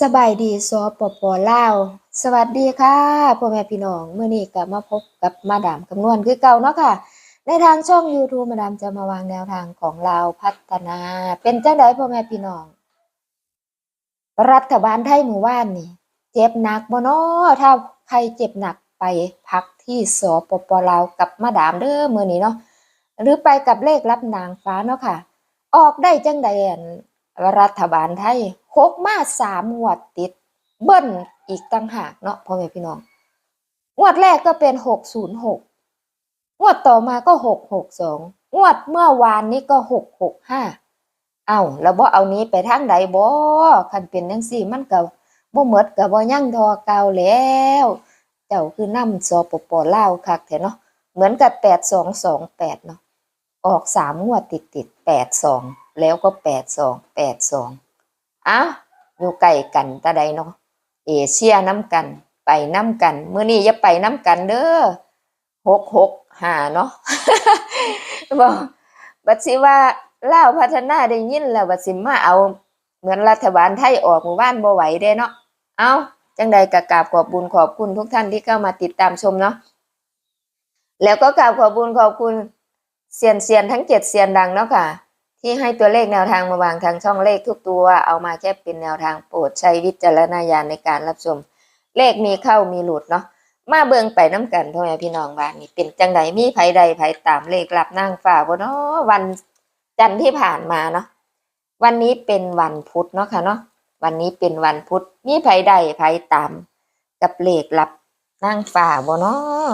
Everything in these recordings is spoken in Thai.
สบายดีสปปลาว สวัสดีค่ะพ่อแม่พี่น้องเมื้อนี้ก็มาพบกับมาดามคำนวณคือเก่าเนาะค่ะ ในทางช่อง YouTube มาดามจะมาวางแนวทางของลาวพัฒนา เป็นจังไดพ่อแม่พี่น้อง รัฐบาลไทยหมู่บ้านนี่ เจ็บหนักบ่เนาะถ้าใครเจ็บหนักไปพักที่สปปลาวกับมาดามเด้อเมื้อนี้เนาะหรือไปกับเลขรับนางฟ้าเนาะค่ะ ออกได้จังใดอั่น รัฐบาลไทยหกมาสามงวดติด เบิ้ลอีกต่างหากเนาะพ่อแม่พี่น้องงวดแรกก็เป็นหกศูนย์หกงวดต่อมาก็หกหกสองงวดเมื่อวานนี้ก็หกหกห้าเอาแล้วบ่เอานี้ไปทางใดบ่คันเป็นจังซี่มันก็บ่หมดก็บ่ยังทอเก่าแล้ว เจ้าคือนำสปปลาวคักแท้เนาะเหมือนกับแปดสองสองแปดเนาะออกสามงวดติดติดแปดสอง แล้วก็แปดสองแปดสองอ้าวอยู่ใกล้กันตาใดเนาะเอเชียน้ำกัน ไปน้ำกันเมื้อนี้อย่าไปน้ำกันเด้อหกหกหาเนาะบอกบัดสิว่าเล่าพัฒนาได้ยินแล้วบัดสิมาเอา เหมือนรัฐบาลไทยออกหมู่บ้านบ่ไหวเด้เนาะเอาจังใดกะกราบขอบบุญขอบคุณทุกท่านที่เข้ามาติดตามชมเนาะแล้วก็กราบขอบบุญขอบคุณเซียนเซียนทั้งเจ็ดเซียนดังเนาะค่ะ ที่ให้ตัวเลขแนวทางมาวางทางช่องเลขทุกตัวเอามาแค่เป็นแนวทางโปรดใช้วิจารณญาณในการรับชม เลขมีเข้ามีหลุดเนาะมาเบิงไปน้ำกันพ่อแม่พี่น้องบ้านนี่เป็นจังใดมีไผใดไผตามเลขรับนั่งฝ่าบ่เนาะวันจันทร์ที่ผ่านมาเนาะวันนี้เป็นวันพุธเนาะค่ะเนาะวันนี้เป็นวันพุธมีไผใดไผตาม กับเลขรับนั่งฝ่าบ่เนาะ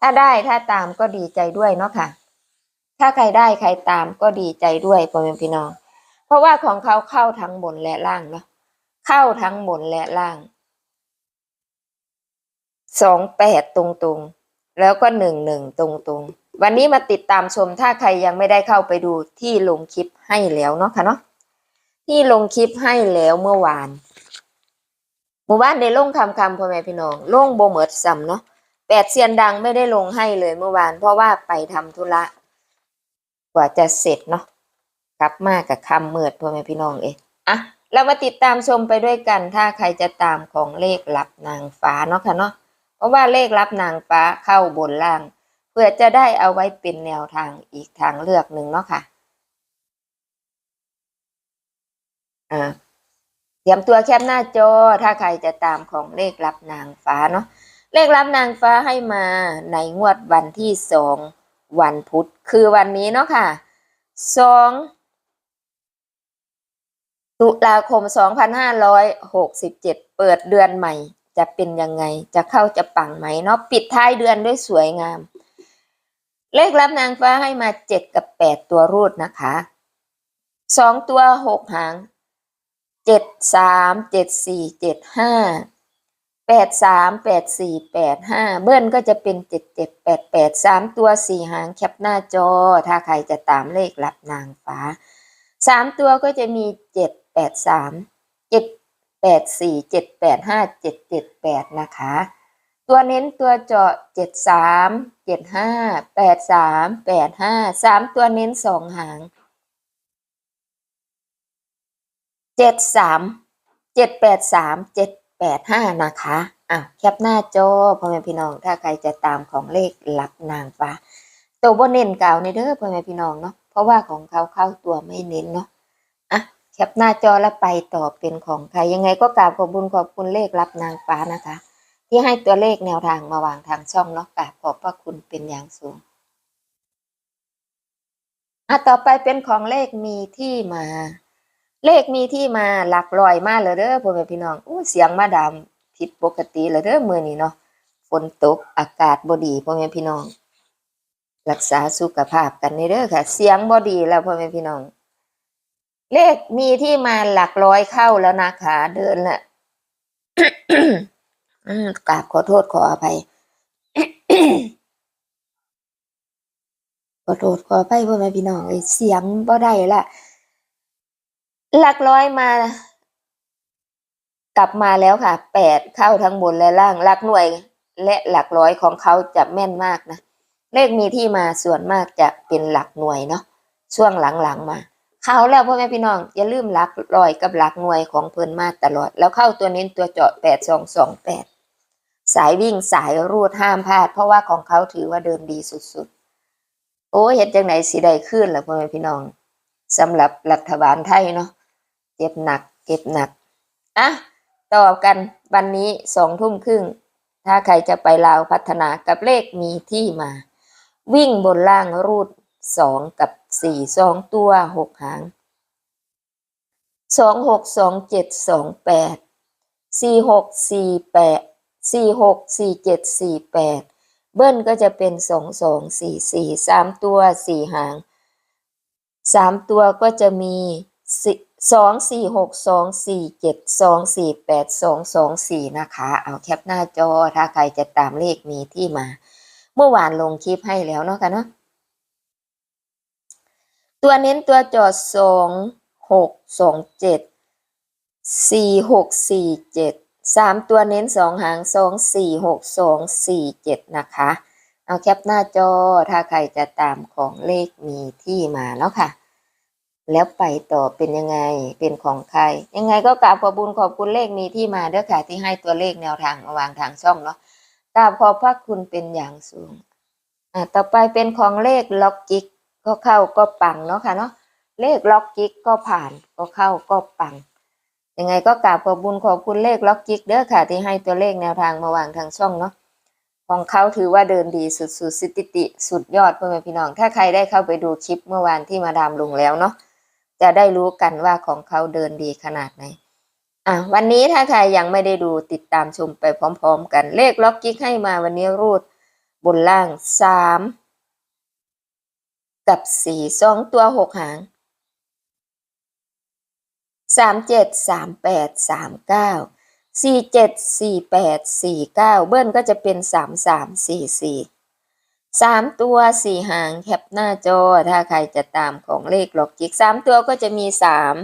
ถ้าได้ถ้าตามก็ดีใจด้วยเนาะค่ะ ถ้าใครได้ใครตามก็ดีใจด้วยพ่อแม่พี่น้อง เพราะว่าของเขาเข้าทั้งบนและล่างเนาะเข้าทั้งบนและล่างสองแปดตรงๆ แล้วก็หนึ่งหนึ่งตรงๆ วันนี้มาติดตามชมถ้าใครยังไม่ได้เข้าไปดูที่ลงคลิปให้แล้วเนาะค่ะเนาะที่ลงคลิปให้แล้วเมื่อวานหมู่บ้านได้ลงคำคำพ่อแม่พี่น้องลงโบเมิดซ้ำเนาะแปดเซียนดังไม่ได้ลงให้เลยเมื่อวาน เพราะว่าไปทำธุระ กว่าจะเสร็จเนาะกลับมากับคำเมือดพ่อแม่พี่น้องเองอะเรามาติดตามชมไปด้วยกัน ถ้าใครจะตามของเลขลับนางฟ้าเนาะค่ะเนาะเพราะว่าเลขลับนางฟ้าเข้าบนล่าง เพื่อจะได้เอาไว้เป็นแนวทางอีกทางเลือกหนึ่งเนาะค่ะอ่าเตรียมตัวแคปหน้าจอถ้าใครจะตามของเลขลับนางฟ้าเนาะเลขลับนางฟ้าให้มาในงวดวันที่สอง วันพุธคือวันนี้เนาะค่ะสองตุลาคม 2567 เปิดเดือนใหม่ จะเป็นยังไง จะเข้าจะปังไหมเนาะปิดท้ายเดือนด้วยสวยงาม เลขรับนางฟ้าให้มา7กับ8ตัวรูดนะคะสองตัวหกหางเจ็ดสามเจ็ดสี่เจ็ดห้า แปดสามแปดสี่แปดห้าเบิ้ลก็จะเป็นเจ็ดเจ็ดแปดแปดสามตัวสี่หางแคปหน้าจอ ถ้าใครจะตามเลขหลับนางฟ้าสามตัวก็จะมีเจ็ดแปดสามเจ็ดแปดสี่เจ็ดแปดห้าเจ็ดเจ็ดแปดนะคะ ตัวเน้นตัวเจาะเจ็ดสามเจ็ดห้าแปดสามแปดห้าสามตัวเน้นสองหางเจ็ดสามเจ็ดแปดสามเจ็ด แปดห้านะคะอะแคปหน้าจอพ่อแม่พี่น้อง ถ้าใครจะตามของเลขหลับนางฟ้า ตัวบนเน้นเก่าในเด้อพ่อแม่พี่น้องเนาะเพราะว่าของเขาเข้าตัวไม่เน้นเนาะอะแคปหน้าจอแล้วไปต่อเป็นของใครยังไงก็กราบขอบคุญขอบคุณเลขรับนางฟ้านะคะ ที่ให้ตัวเลขแนวทางมาวางทางช่องเนาะกราบขอบพระคุณเป็นอย่างสูงอะต่อไปเป็นของเลขมีที่มา เลขมีที่มาหลักลอยมาเลยเด้อพ่อแม่พี่น้องอู้เสียงมาดามผิดปกติเลยเด้อมือนี้เนาะฝนตกอากาศบดีพ่อแม่พี่น้อง รักษาสุขภาพกันนี่เด้อค่ะ เสียงบดีแล้วพ่อแม่พี่น้อง เลขมีที่มาหลักร้อยเข้าแล้วนะคะเดินละกราบขอโทษขออภัยขอโทษขออภัยพ่อแม่พี่น้องเอ้ยเสียงบ่ได้ละ หลักร้อยมา กลับมาแล้วค่ะแปดเข้าทั้งบนและล่างหลักหน่วย และหลักร้อยของเขาจะแม่นมากนะเลขมีที่มาส่วนมากจะเป็นหลักหน่วยเนาะช่วงหลังๆมาเขาแล้วพ่อแม่พี่น้องอย่าลืมหลักร้อยกับหลักหน่วยของเพิ่นมาตลอด แล้วเข้าตัวเน้นตัวเจาะแปดสองสองแปดสายวิ่งสายรูดห้ามพลาด เพราะว่าของเขาถือว่าเดินดีสุดๆ โอ้เฮ็ดจังไหนสิได้ขึ้นล่ะพ่อแม่พี่น้องสำหรับรัฐบาลไทยเนาะ เจ็บหนักเก็บหนัก อะ ต่อกันวันนี้สองทุ่มครึ่ง ถ้าใครจะไปลาวพัฒนากับเลขมีที่มา วิ่งบนล่างรูดสองกับสี่สองตัวหกหางสองหกสองเจ็ดสองแปดสี่หกสี่แปดสี่หกสี่เจ็ดสี่แปดเบิ้ลก็จะเป็นสองสองสี่สี่สามตัวสี่หางสามตัวก็จะมีส สองสี่หกสองสี่เจ็ดสองสี่แปดสองสองสี่นะคะ เอาแคปหน้าจอถ้าใครจะตามเลขมีที่มา เมื่อวานลงคลิปให้แล้วเนาะค่ะเนาะตัวเน้นตัวจอดสองหกสองเจ็ดสี่หกสี่เจ็ดสามตัวเน้นสองหางสองสี่หกสองสี่เจ็ดนะคะ เอาแคปหน้าจอถ้าใครจะตามของเลขมีที่มาเนาะค่ะ แล้วไปต่อเป็นยังไง เป็นของใคร ยังไงก็กราบขอบุญขอบคุณเลขมีที่มาเด้อค่ะที่ให้ตัวเลขแนวทางมาวางทางช่องเนาะกราบขอบพระคุณเป็นอย่างสูง อ่า ต่อไปเป็นของเลขล็อกจิกก็เข้าก็ปังเนาะค่ะเนาะ เลขล็อกจิกก็ผ่านก็เข้าก็ปัง ยังไงก็กราบขอบุญขอบคุณเลขล็อกจิกเด้อค่ะที่ให้ตัวเลขแนวทางมาวางทางช่องเนาะของเขาถือว่าเดินดีสุดๆสถิติ สุดยอดพ่อแม่พี่น้อง ถ้าใครได้เข้าไปดูคลิปเมื่อวานที่มาดามลงแล้วเนาะ จะได้รู้กันว่าของเขาเดินดีขนาดไหนอะวันนี้ถ้าใครยังไม่ได้ดูติดตามชมไปพร้อม ๆ กันเลขล็อกจิกให้มาวันนี้รูดบนล่างสามกับสี่สองตัวหกหางสามเจ็ดสามแปดสามเก้าสี่เจ็ดสี่แปดสี่เก้าเบิ้ลก็จะเป็นสามสามสี่สี่ สามตัวสี่หางแคปหน้าจอ ถ้าใครจะตามของเลขหลอกจิกสามตัวก็จะมีสาม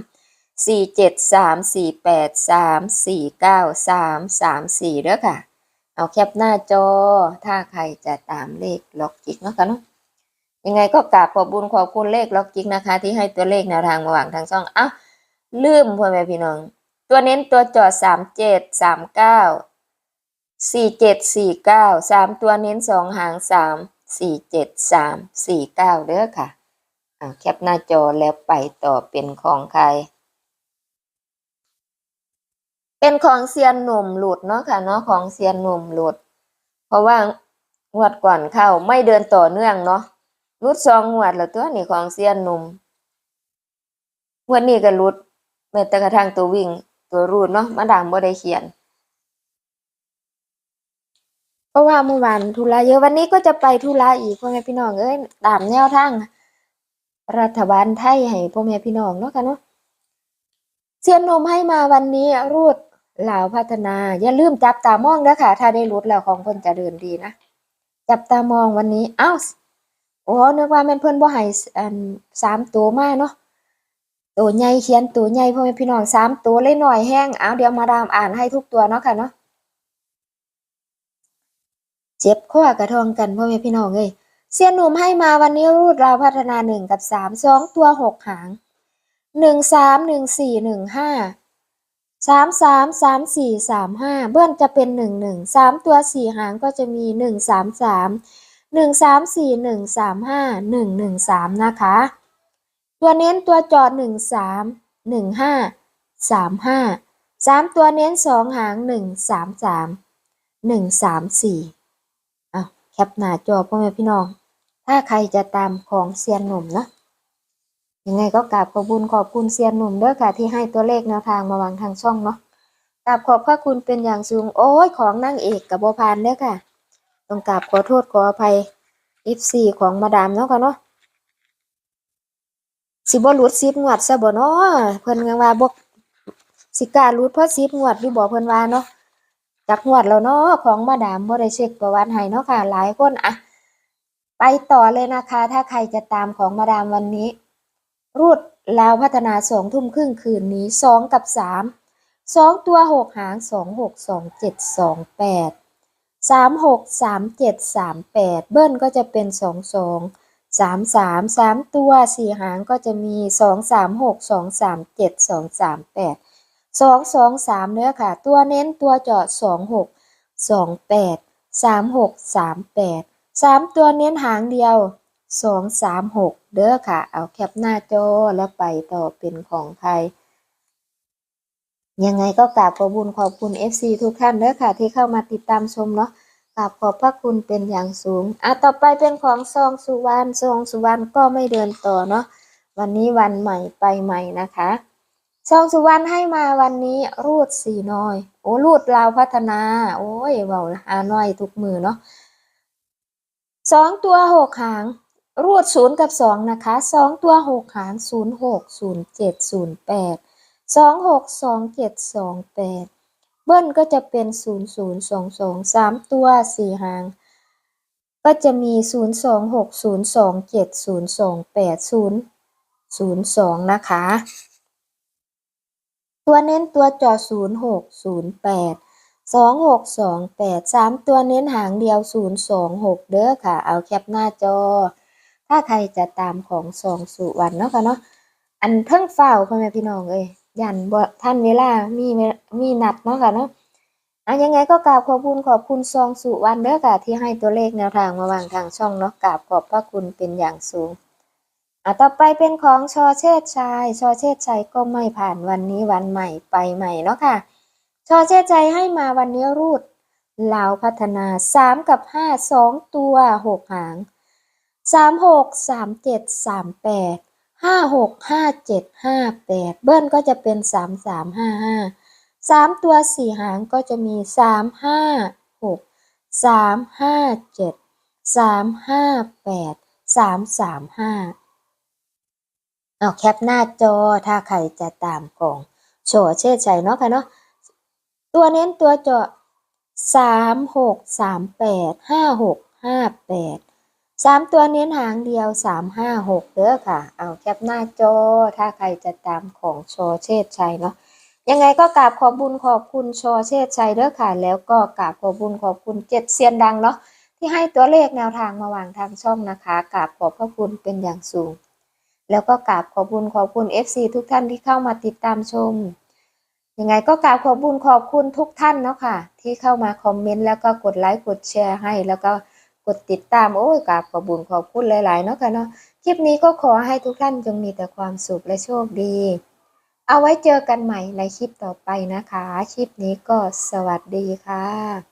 สี่เจ็ดสามสี่แปดสามสี่เก้าสามสามสี่เด้อค่ะ เอาแคปหน้าจอ ถ้าใครจะตามเลขล็อกจิกเนาะกันเนาะยังไงก็กราบขอบบุญขอบคุณเลขล็อกจิกนะคะ ที่ให้ตัวเลขแนวทางมาวางทางช่อง เอ้าลืมพ่อแม่พี่น้อง ตัวเน้นตัวจอดสามเจ็ดสามเก้าสี่เจ็ดสี่เก้าสามตัวเน้นสองหางสาม สี่เจ็ดสามสี่เก้าเด้อค่ะอ่าแคปหน้าจอแล้วไปต่อเป็นของใคร เป็นของเซียนหนุ่มหลุดเนาะค่ะเนาะของเซียนหนุ่มหลุด เพราะว่างวดก่อนเข้าไม่เดินต่อเนื่องเนาะรุดสองงวดแล้วตัวนี้ของเซียนหนุ่มงวดนี้ก็รุดแม้แต่กระทั่งตัววิ่งตัวรูดเนาะมาดามบ่ได้เขียน เพราะว่าเมื่อวานธุระเยอะวันนี้ก็จะไปธุระอีกพ่อแม่พี่น้องเอ้ยตามแนวทางรัฐบาลไทยให้พ่อแม่พี่น้องเนาะค่ะเนาะเซียนนมให้มาวันนี้รูดลาวพัฒนา อย่าลืมจับตามองนะค่ะ ถ้าได้รุดแล้วของเพิ่นจะเดินดีนะ จับตามองวันนี้อ้าวโอ้นึกว่าแม่นเพิ่นบ่ให้อันสามตัวมาเนาะตัวใหญ่เขียนตัวใหญ่พ่อแม่พี่น้องสามตัวเลยหน่อยแห้งเอาเดี๋ยวมาดามอ่านให้ทุกตัวเนาะค่ะเนาะ เจ็บข้อกระทองกันพ่อแม่พี่น้องเอ้ยเสียนหนุ่มให้มาวันนี้รูดราวพัฒนาหนึ่งกับสามสองตัวหกหางหนึ่งสามหนึ่งสี่หนึ่งห้าสามสามสามสี่สามห้าเบื้องจะเป็นหนึ่งหนึ่งสามตัวสี่หางก็จะมีหนึ่งสามสามหนึ่งสามสี่หนึ่งสามห้าหนึ่งหนึ่งสามนะคะ ตัวเน้นตัวจอดหนึ่งสามหนึ่งห้าสามห้าสามตัวเน้นสองหางหนึ่งสามสามหนึ่งสามสี่ แคปหน้าจอพ่อแม่พี่น้อง ถ้าใครจะตามของเซียนหนุ่มนะยังไงก็กราบขอบคุณขอบคุณเซียนหนุ่มเด้อค่ะที่ให้ตัวเลขแนวทางมาวางทางช่องเนาะกราบขอบพระคุณเป็นอย่างสูงโอ้ยของนางเอกกับบัวพานเด้อค่ะ ต้องกราบขอโทษขออภัย F4 ของมาดามเนาะค่ะเนาะสิบ่หลุด10งวดซะบ่เนาะเพิ่นก็ว่าบ่สิกล้าหลุดเพราะ10งวดหรือบ่เพิ่นว่าเนาะ จักงวดแล้วเนาะของมาดามบ่ได้เช็คประวัติให้เนาะค่ะ หลายคนอะไปต่อเลยนะคะ ถ้าใครจะตามของมาดามวันนี้ รูดลาวพัฒนาสองทุ่มครึ่งคืนนี้สองกับสามสองตัวหกหางสองหกสองเจ็ดสองแปดสามหกสามเจ็ดสามแปดเบิ้ลก็จะเป็นสองสองสามสามสามตัวสี่หางก็จะมีสองสามหกสองสามเจ็ดสองสามแปด สองสองสามเนื้อค่ะ ตัวเน้นตัวเจาะสองหกสองแปดสามหกสามแปดสามตัวเน้นหางเดียวสองสามหกเด้อค่ะ เอาแคปหน้าจอแล้วไปต่อเป็นของใครยังไงก็กราบขอบคุญขอบคุณ FC ทุกท่านเด้อค่ะ ที่เข้ามาติดตามชมเนาะกราบขอบพระคุณเป็นอย่างสูงอะต่อไปเป็นของซองสุวรรณซองสุวรรณก็ไม่เดินต่อเนาะวันนี้วันใหม่ไปใหม่นะคะ ซองสุวรรณให้มาวันนี้รูดสี่น้อย โอ้รูดลาวพัฒนา โอ้ยเบาหาน้อยทุกมือเนาะสองตัวหกหาง รูดศูนย์กับสองนะคะสองตัวหกหางศูนย์หกศูนย์เจ็ดศูนย์แปดสองหกสองเจ็ดสองแปดเบิ้ลก็จะเป็นศูนย์ศูนย์สองสองสามตัวสี่หาง ก็จะมีศูนย์สองหกศูนย์สองเจ็ดศูนย์สองแปดศูนย์ศูนย์สองนะคะ ตัวเน้นตัวจอศูนย์หกศูนย์แปดสองหกสองแปดสามตัวเน้นหางเดียวศูนย์สองหกเด้อค่ะ เอาแคปหน้าจอ ถ้าใครจะตามของสองสุวรรณเนาะค่ะเนาะอันเพิ่งเฝ้าพ่อแม่พี่น้องเอ้ยยันบ่ท่านเวลามีมีนัดเนาะค่ะเนาะอะยังไงก็กราบขอบคุณขอบคุณซองสุวรรณเด้อค่ะที่ให้ตัวเลขแนวทางมาวางทางช่องเนาะกราบขอบพระคุณเป็นอย่างสูง อะต่อไปเป็นของชอเชษชัยชอเชษชัยก็ไม่ผ่านวันนี้วันใหม่ไปใหม่เนาะค่ะชอเชษชัยให้มาวันนี้รูดลาวพัฒนาสามกับห้าสองตัวหกหางสามหกสามเจ็ดสามแปดห้าหกห้าเจ็ดห้าแปดเบิ้ลก็จะเป็นสามสามห้าห้าสามตัวสี่หางก็จะมีสามห้าหกสามห้าเจ็ดสามห้าแปดสามสามห้า เอาแคปหน้าจอถ้าใครจะตามของโชว์เชษชัยเนาะค่ะเนาะตัวเน้นตัวเจาะสามหกสามแปดห้าหกห้าแปดสามตัวเน้นหางเดียวสามห้าหกเด้อค่ะ เอาแคปหน้าจอถ้าใครจะตามของโชอเชษชัยเนาะยังไงก็กราบขอบบุญขอบคุณชอเชษชัยเด้อค่ะ แล้วก็กราบขอบบุญขอบคุณเจ็ดเซียนดังเนาะที่ให้ตัวเลขแนวทางมาวางทางช่องนะคะกราบขอบพระคุณเป็นอย่างสูง แล้วก็กราบขอบบุญขอบคุณ FC ทุกท่านที่เข้ามาติดตามชม ยังไงก็กราบขอบบุญขอบคุณทุกท่านเนาะค่ะ ที่เข้ามาคอมเมนต์แล้วก็กดไลค์กดแชร์ให้ แล้วก็กดติดตามโอ้ยกราบขอบบุญขอบคุณหลาย ๆ เนาะค่ะเนาะคลิปนี้ก็ขอให้ทุกท่านจงมีแต่ความสุขและโชคดี เอาไว้เจอกันใหม่ในคลิปต่อไปนะคะ คลิปนี้ก็สวัสดีค่ะ